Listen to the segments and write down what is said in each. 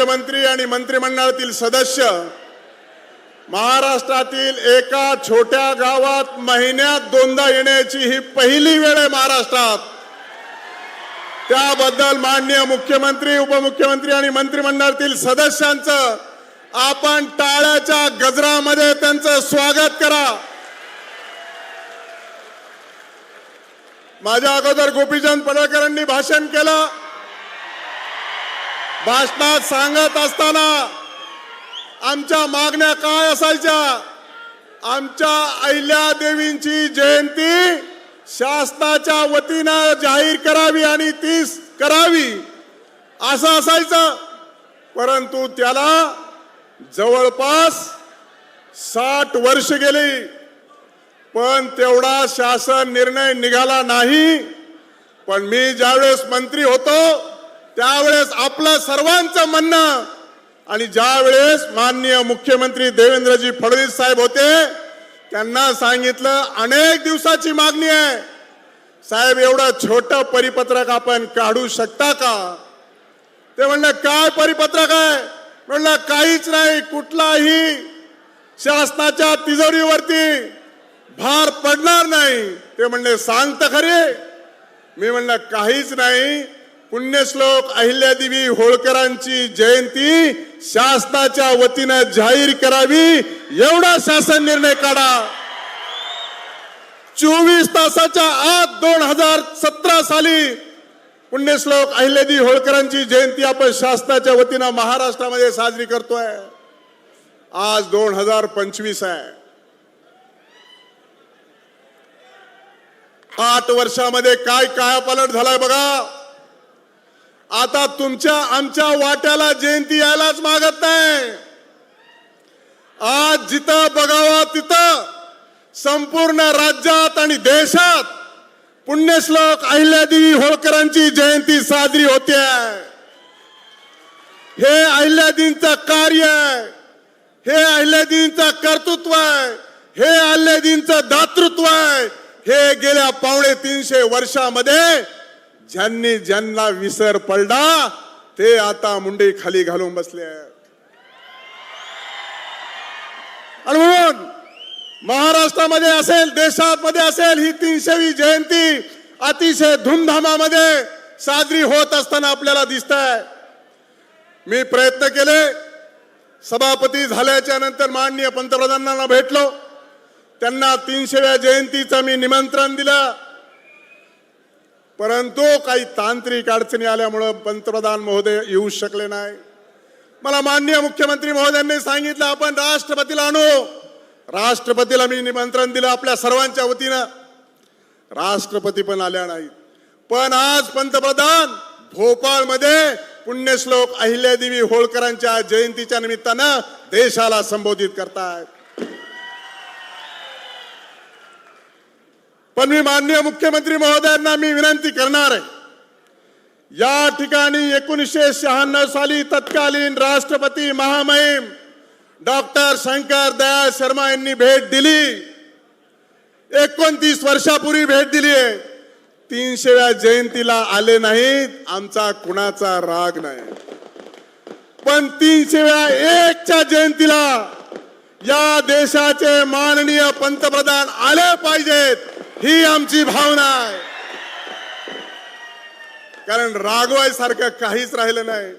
मुख्यमंत्री आणि मंत्रिमंडळातील सदस्य महाराष्ट्रातील एका छोट्या गावात महिन्यात दोनदा येण्याची ही पहिली वेळ आहे महाराष्ट्रात. त्याबद्दल माननीय मुख्यमंत्री उपमुख्यमंत्री आणि मंत्रिमंडळातील सदस्यांचं आपण टाळ्याच्या गजरामध्ये त्यांचं स्वागत करा. माझ्या अगोदर गोपीचंद पडळकरांनी भाषण केलं. भाषणात सांगत असताना आमच्या मागण्या काय असायच्या? आमच्या अहिल्या देवींची जयंती शासनाच्या वतीनं जाहीर करावी आणि तीच करावी असं असायचं. परंतु त्याला जवळपास साठ वर्ष गेली. पण तेवढा शासन निर्णय निघाला नाही. पण मी ज्यावेळेस मंत्री होतो त्यावेळेस आपलं सर्वांचं म्हणणं आणि ज्या वेळेस माननीय मुख्यमंत्री देवेंद्रजी फडणवीस साहेब होते त्यांना सांगितलं अनेक दिवसाची मागणी आहे. साहेब एवढं छोटं परिपत्रक आपण काढू शकता का? ते म्हणलं काय परिपत्रक आहे? म्हणलं काहीच नाही कुठलाही शासनाच्या तिजोरीवरती भार पडणार नाही. ते म्हणले सांगत खरे? मी म्हणलं काहीच नाही पुण्यश्लोक अहिल्यादेवी होळकरांची जयंती शासनाच्या वतीनं जाहीर करावी. एवढा शासन निर्णय काढा. चोवीस तासाच्या आत दोन हजार सतरा साली पुण्यश्लोक अहिल्यादेवी होळकरांची जयंती आपण शासनाच्या वतीनं महाराष्ट्रामध्ये साजरी करतोय. आज दोन हजार पंचवीस आहे. आठ वर्षामध्ये काय काय पलट झालाय बघा. आता तुमच्या आमच्या वाट्याला जयंती यायलाच मागत नाही. आज जिथं बघावा तिथं संपूर्ण राज्यात आणि देशात पुण्यश्लोक अहिल्यादेवी होळकरांची जयंती साजरी होते. हे अहिल्यादेवींचं कार्य आहे. हे अहिल्यादेवींचं कर्तृत्व आहे. हे अहिल्यादेवींचं दातृत्व आहे. हे गेल्या पावणे तीनशे वर्षामध्ये ज्यांनी ज्यांना विसर पडला ते आता मुंडे खाली घालून बसले आणि म्हणून महाराष्ट्रामध्ये असेल देशात मध्ये असेल ही तीनशेवी जयंती अतिशय धूमधामामध्ये साजरी होत असताना आपल्याला दिसत आहे मी प्रयत्न केले सभापती झाल्याच्यानंतर माननीय पंतप्रधानांना भेटलो. त्यांना तीनशेव्या जयंतीचं मी निमंत्रण दिलं. परंतु काही तांत्रिक अडचणी आल्यामुळं पंतप्रधान महोदय येऊ शकले नाही. मला माननीय मुख्यमंत्री महोदयांनी सांगितलं आपण राष्ट्रपतीला आणू. राष्ट्रपतीला मी निमंत्रण दिलं आपल्या सर्वांच्या वतीनं. राष्ट्रपती पण आल्या नाहीत. पण आज पंतप्रधान भोपाळमध्ये पुण्यश्लोक अहिल्यादेवी होळकरांच्या जयंतीच्या निमित्तानं देशाला संबोधित करतायत. पण मी माननीय मुख्यमंत्री महोदयांना मी विनंती करणार आहे. या ठिकाणी एकोणीसशे शहाण्णव साली तत्कालीन राष्ट्रपती महामहिम डॉक्टर शंकर दयाळ शर्मा यांनी भेट दिली. एकोणतीस वर्षापूर्वी भेट दिली आहे. तीनशेव्या जयंतीला आले नाहीत. आमचा कुणाचा राग नाही. पण तीनशेव्या एकच्या जयंतीला या देशाचे माननीय पंतप्रधान आले पाहिजेत. ही आमची भावना आहे. कारण रागवायसारखं काहीच राहिलं नाही.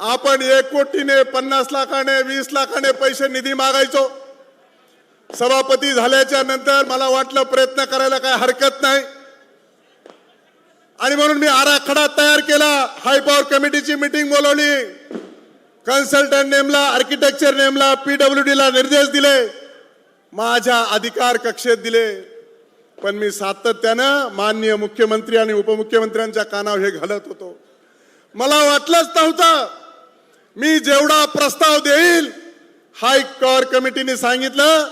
आपण एक कोटीने पन्नास लाखाने वीस लाखाने पैसे निधी मागायचो. सभापती झाल्याच्यानंतर मला वाटलं प्रयत्न करायला काय हरकत नाही. आणि म्हणून मी आराखडा तयार केला. हाय पॉवर कमिटीची मिटिंग बोलवली. कन्सल्टंट नेमला आर्किटेक्चर नेमला पीडब्ल्यू ला निर्देश दिले. माझ्या अधिकार कक्षेत दिले. पण मी सातत्यानं माननीय मुख्यमंत्री आणि उपमुख्यमंत्र्यांच्या कानावर हे घालत होतो. मला वाटलंच नव्हतं. मी जेवढा प्रस्ताव देईल हाय कॉर कमिटीने सांगितलं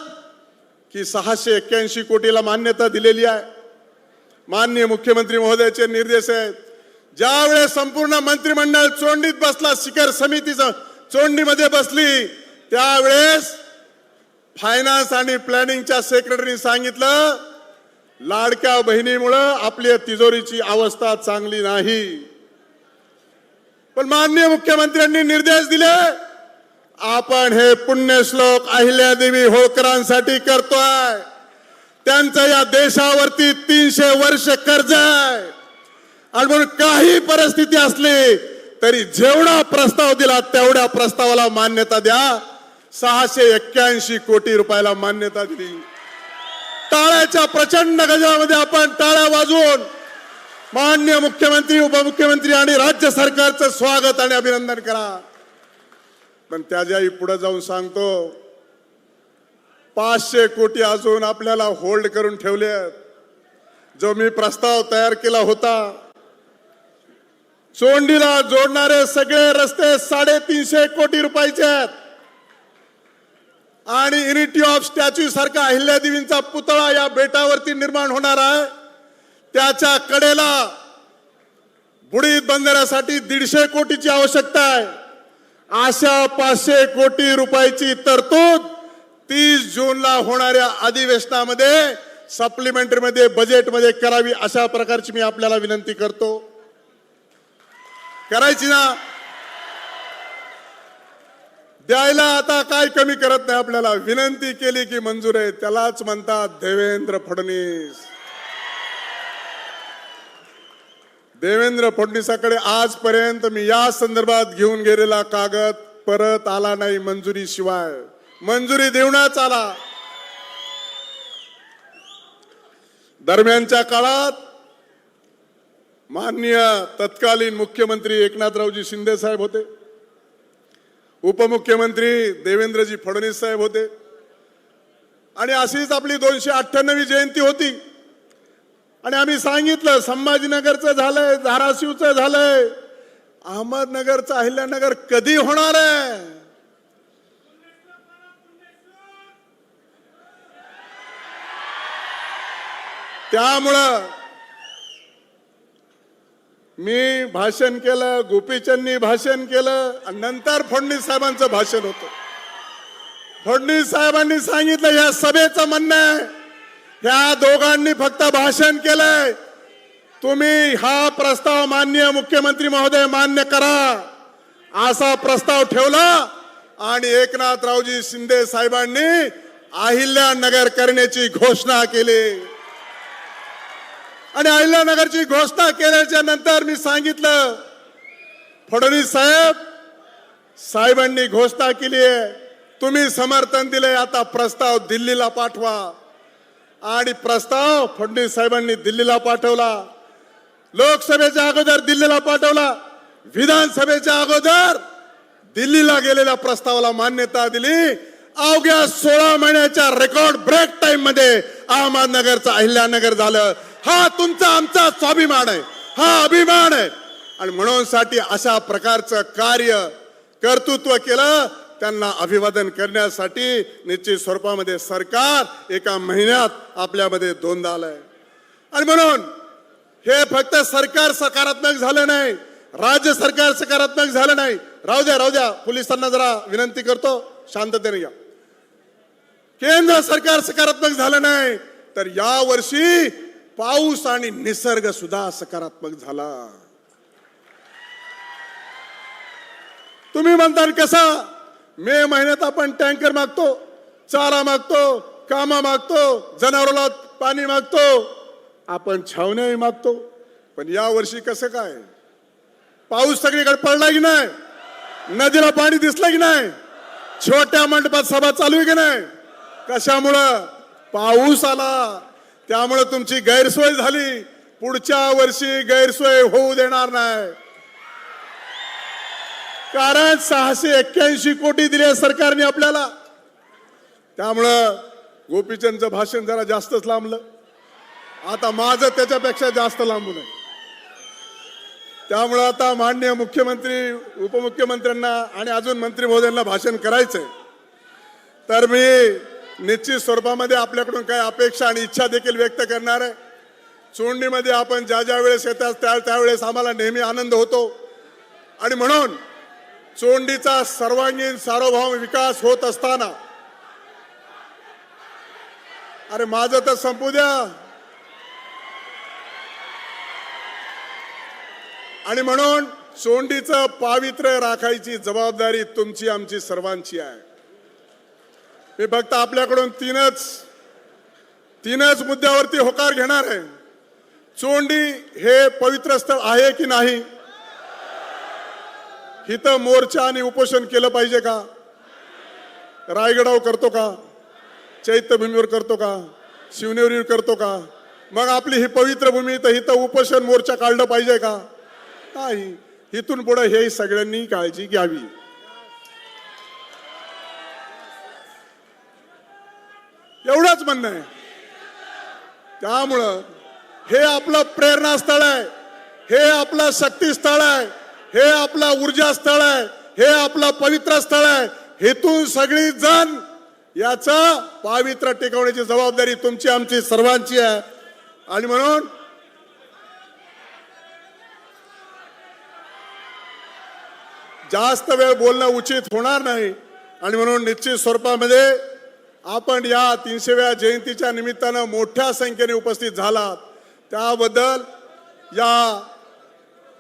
की सहाशे एक्क्याऐंशी कोटीला मान्यता दिलेली आहे. माननीय मुख्यमंत्री महोदयाचे निर्देश आहेत. ज्यावेळेस संपूर्ण मंत्रिमंडळ चोंडीत बसला शिखर समितीचं चोंडीमध्ये बसली त्यावेळेस फायनान्स आणि प्लॅनिंगच्या सेक्रेटरीने सांगितलं लाडक्या बहिणीमुळं आपल्या तिजोरीची अवस्था चांगली नाही. पण माननीय मुख्यमंत्र्यांनी निर्देश दिले आपण हे पुण्यश्लोक अहिल्यादेवी होळकरांसाठी करतोय. त्यांचं या देशावरती तीनशे वर्ष कर्ज आहे. आणि म्हणून काही परिस्थिती असली तरी जेवढा प्रस्ताव दिला तेवढ्या प्रस्तावाला मान्यता द्या. सहाशे एक्क्याऐंशी कोटी रुपयाला मान्यता दिली. टाळ्याच्या प्रचंड गजरामध्ये आपण टाळ्या वाजवून मान्य मुख्यमंत्री उपमुख्यमंत्री आणि राज्य सरकारचं स्वागत आणि अभिनंदन करा. पण त्याच्याही पुढे जाऊन सांगतो पाचशे कोटी अजून आपल्याला होल्ड करून ठेवले जो मी प्रस्ताव तयार केला होता चोंडीला जोडणारे सगळे रस्ते साडेतीनशे कोटी रुपयाचे आहेत. आणि युनिटी ऑफ स्टॅच्यू सारखा अहिल्यादेवींचा पुतळा या बेटावरती निर्माण होणार आहे. त्याच्या कडेला बुडीत बंदरासाठी दीडशे कोटीची आवश्यकता आहे. अशा पाचशे कोटी रुपयाची तरतूद तीस जूनला होणाऱ्या अधिवेशनामध्ये सप्लिमेंटरीमध्ये बजेटमध्ये करावी अशा प्रकारची मी आपल्याला विनंती करतो. करायची ना? द्यायला आता काय कमी करत नाही आपल्याला? विनंती केली की मंजूर आहे. त्यालाच म्हणतात देवेंद्र फडणवीस. देवेंद्र फडणवीसाकडे आजपर्यंत मी या संदर्भात घेऊन गेलेला कागद परत आला नाही मंजुरी शिवाय मंजुरी देऊनच आला. दरम्यानच्या काळात माननीय तत्कालीन मुख्यमंत्री एकनाथरावजी शिंदे साहेब होते. उपमुख्यमंत्री देवेंद्रजी फडणवीस साहेब होते. आणि अशीच आपली दोनशे अठ्ठ्याण्णवी जयंती होती. आणि आम्ही सांगितलं संभाजीनगरचं झालंय धाराशिवचं झालंय. अहमदनगरचं अहिल्यानगर कधी होणार आहे? त्यामुळं मी भाषण केलं गोपीचंदनी भाषण केलं आणि नंतर फडणवीस साहेबांचं भाषण होतं. फडणवीस साहेबांनी सांगितलं या सभेचं म्हणणं आहे ह्या दोघांनी फक्त भाषण केलंय. तुम्ही हा प्रस्ताव मान्य मुख्यमंत्री महोदय मान्य करा. असा प्रस्ताव ठेवला आणि एकनाथरावजी शिंदे साहेबांनी अहिल्यानगर करण्याची घोषणा केली. आणि अहिल्यानगरची घोषणा केल्याच्यानंतर मी सांगितलं फडणवीस साहेब साहेबांनी घोषणा केली आहे. तुम्ही समर्थन दिले आता प्रस्ताव दिल्लीला पाठवा. आणि प्रस्ताव फडणवीस साहेबांनी दिल्लीला पाठवला. लोकसभेच्या अगोदर दिल्लीला पाठवला. विधानसभेच्या अगोदर दिल्लीला गेलेल्या प्रस्तावाला मान्यता दिली. अवघ्या सोळा महिन्याच्या रेकॉर्ड ब्रेक टाइममध्ये अहमदनगरचं अहिल्यानगर झालं. हा तुमचा आमचा स्वाभिमान आहे. हा अभिमान आहे. आणि म्हणून साठी अशा प्रकारचं कार्य कर्तृत्व केलं त्यांना अभिवादन करण्यासाठी निश्चित स्वरूपामध्ये सरकार एका महिन्यात आपल्यामध्ये दोनदा आलंय. आणि म्हणून हे फक्त सरकार सकारात्मक झालं नाही राज्य सरकार सकारात्मक झालं नाही. राहू द्या राहू द्या. पोलिसांना जरा विनंती करतो शांततेने घ्या केंद्र सरकार सकारात्मक झालं नाही तर या वर्षी पाऊस आणि निसर्ग सुद्धा सकारात्मक झाला. तुम्ही म्हणता कसा? मे महिन्यात आपण टँकर मागतो चारा मागतो कामा मागतो जनावराला पाणी मागतो. आपण छावण्याही मागतो. पण या वर्षी कसं काय? पाऊस सगळीकडे पडला की नाही? नदीला पाणी दिसलं की नाही? छोट्या मंडपात सभा चालू आहे की नाही? कशामुळं? पाऊस आला. त्यामुळं तुमची गैरसोय झाली. पुढच्या वर्षी गैरसोय होऊ देणार नाही. कारण सहाशे एक्क्याऐंशी कोटी दिले सरकारने आपल्याला. त्यामुळं गोपीचंदचं भाषण जरा जास्तच लांबलं. आता माझं त्याच्यापेक्षा जास्त लांबू नये त्यामुळं आता मान्य मुख्यमंत्री उपमुख्यमंत्र्यांना आणि अजून मंत्री महोदयांना भाषण करायचंय. तर मी निश्चित स्वरूपामध्ये आपल्याकडून काही अपेक्षा आणि इच्छा देखील व्यक्त करणार आहे. चोंडीमध्ये आपण ज्या ज्या वेळेस येतात त्या त्यावेळेस आम्हाला नेहमी आनंद होतो. आणि म्हणून चोंडीचा सर्वांगीण सार्वभौम विकास होत असताना अरे माझं तर संपू द्या. आणि म्हणून चोंडीचं पावित्र्य राखायची जबाबदारी तुमची आमची सर्वांची आहे. मी फक्त आपल्याकडून तीनच तीनच मुद्द्यावरती होकार घेणार आहे. चोंडी हे पवित्र स्थळ आहे की नाही? इथं मोर्चा आणि उपोषण केलं पाहिजे का? रायगडावर करतो का? चैत्यभूमीवर करतो का? शिवनेरीवर करतो का? मग आपली ही पवित्र भूमी तर हिथं उपोषण मोर्चा काढलं पाहिजे का? नाही. इथून पुढे हे सगळ्यांनी काळजी घ्यावी. एवढंच म्हणणं आहे. त्यामुळं हे आपलं प्रेरणास्थळ आहे. हे आपलं शक्तीस्थळ आहे. हे आपलं ऊर्जा स्थळ आहे. हे आपलं पवित्र स्थळ आहे. हेतून सगळी जण याचं पावित्र्य टिकवण्याची जबाबदारी तुमची आमची सर्वांची आहे. आणि म्हणून जास्त वेळ बोलणं उचित होणार नाही. आणि म्हणून निश्चित स्वरूपामध्ये आपण या तीनशेव्या जयंतीच्या निमित्तानं मोठ्या संख्येने उपस्थित झालात. त्याबद्दल या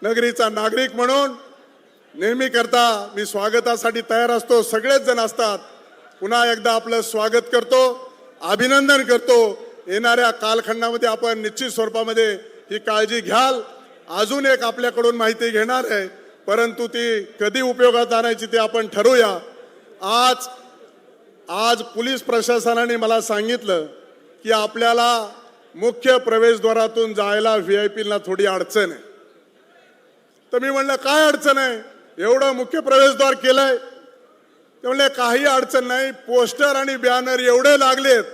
नगरीचा नागरिक म्हणून नेहमी करता मी स्वागतासाठी तयार असतो. सगळेच जण असतात. पुन्हा एकदा आपलं स्वागत करतो. अभिनंदन करतो. येणाऱ्या कालखंडामध्ये आपण निश्चित स्वरूपामध्ये ही काळजी घ्याल. अजून एक आपल्याकडून माहिती घेणार आहे. परंतु ती कधी उपयोगात आणायची ते आपण ठरवूया. आज आज पोलीस प्रशासनाने मला सांगितलं की आपल्याला मुख्य प्रवेशद्वारातून जायला व्ही आय पीला थोडी अडचण आहे. तर मी म्हणलं काय अडचण आहे? एवढं मुख्य प्रवेशद्वार केलंय? ते म्हणले काही अडचण नाही. पोस्टर आणि बॅनर एवढे लागलेत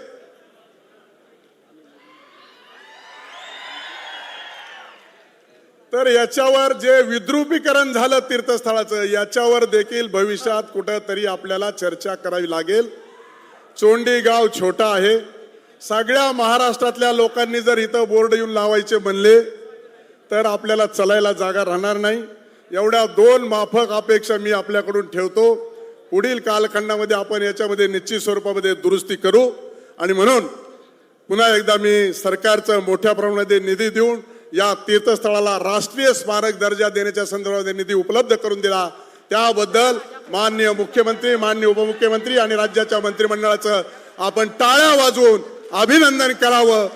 तर याच्यावर जे विद्रुपीकरण झालं तीर्थस्थळाचं याच्यावर देखील भविष्यात कुठंतरी आपल्याला चर्चा करावी लागेल. चोंडी गाव छोटा आहे. सगळ्या महाराष्ट्रातल्या लोकांनी जर इथं बोर्ड येऊन लावायचे म्हणले तर आपल्याला चलायला जागा राहणार नाही. एवढ्या दोन माफक अपेक्षा मी आपल्याकडून ठेवतो. पुढील कालखंडामध्ये आपण याच्यामध्ये निश्चित स्वरूपामध्ये दुरुस्ती करू. आणि म्हणून पुन्हा एकदा मी सरकारचं मोठ्या प्रमाणामध्ये निधी देऊन या तीर्थस्थळाला राष्ट्रीय स्मारक दर्जा देण्याच्या संदर्भात निधी उपलब्ध करून दिला. त्याबद्दल माननीय मुख्यमंत्री माननीय उपमुख्यमंत्री आणि राज्याच्या मंत्रिमंडळाचं आपण टाळ्या वाजवून अभिनंदन करावं.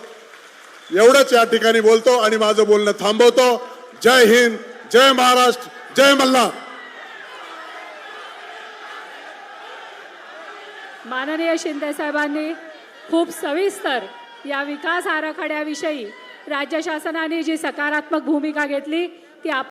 एवढंच या ठिकाणी बोलतो आणि माझं बोलणं थांबवतो. जय हिंद जय महाराष्ट्र जय मल्हार. माननीय शिंदे साहेबांनी खूप सविस्तर या विकास आराखड्याविषयी राज्य शासनाने जी सकारात्मक भूमिका घेतली ती आप